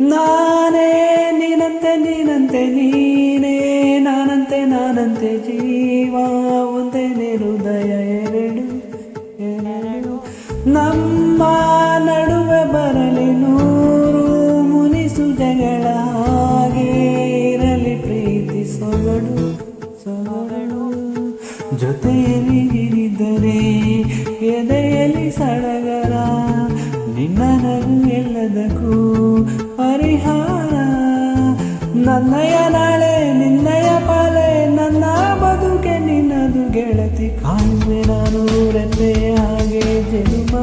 ನಾನೇ ನೀನಂತೆ ನೀನಂತೆ, ನೀನೇ, ನಾನಂತೆ ನಾನಂತೆ, ಜೀವ, ಒಂದೇ ಹೃದಯ ಎರಡು ಎರಡು. ನಮ್ಮ ನಡುವೆ ಬರಲಿ ನೂರು ಮುನಿಸು ಜಗಳ ಇರಲಿ ಪ್ರೀತಿ ಸೊಗಡು ಸೊಗಡು. ಜೊತೆಯಲ್ಲಿ ಇರಿದರೆ ಎದೆಯಲ್ಲಿ ಸಡಗರ, ನಿನ್ನ ಎಲ್ಲದಕ್ಕೂ ಪರಿಹಾರ ನನ್ನಯ ನಾಳೆ ನಿನ್ನಯ ಪಾಲೆ ನನ್ನ ಬದುಕೆ ನಿನ್ನದು ಗೆಳತಿ. ಕಾಣುವೆ ನಾನು ರೆಂದೆ ಹಾಗೆ ಜನ್ಮ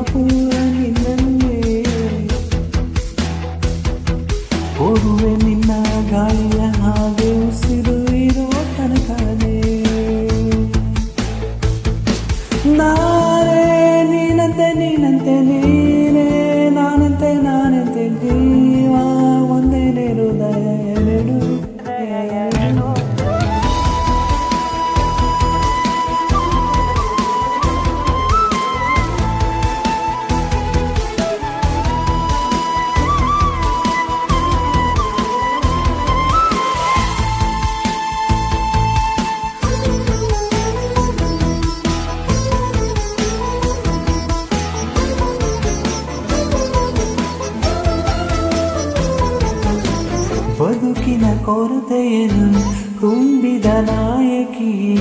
ಬದುಕಿನ ಕೊರತೆಯನ್ನು ತುಂಬಿದ ನಾಯಕಿ,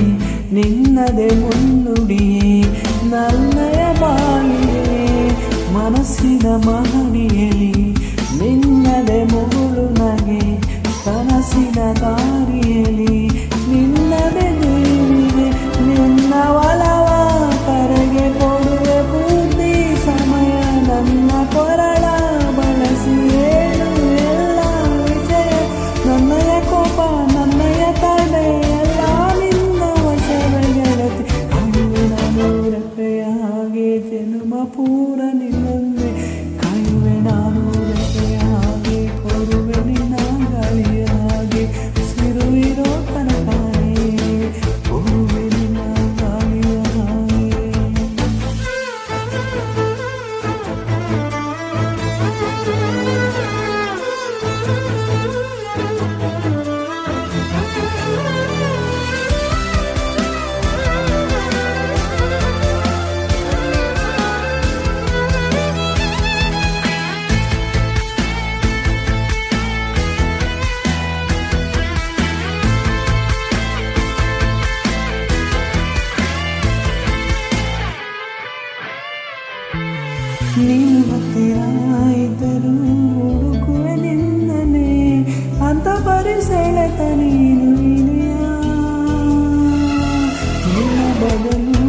ನಿನ್ನದೆ ಮುನ್ನುಡಿಯೇ, ನನ್ನಯ ಬಾಳಿಯೇ, ಮನಸ್ಸಿನ ಮಹಡಿಯಲಿ ನಿನ್ನದೆ ಮುಗುಳು ನಗೆ, ಕನಸಿನ ದಾರಿಯಲಿ ಪೂರ ನಿನ್ನನ್ನೇ ಆದರೂ ಹುಡುಕುವ ನಿನ್ನನೆ ಅಂತ ಪರಿಸೆಳೆತ ನೀನು ಇನೆಯ ನಿನ್ನ ಬದಲು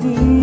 deep.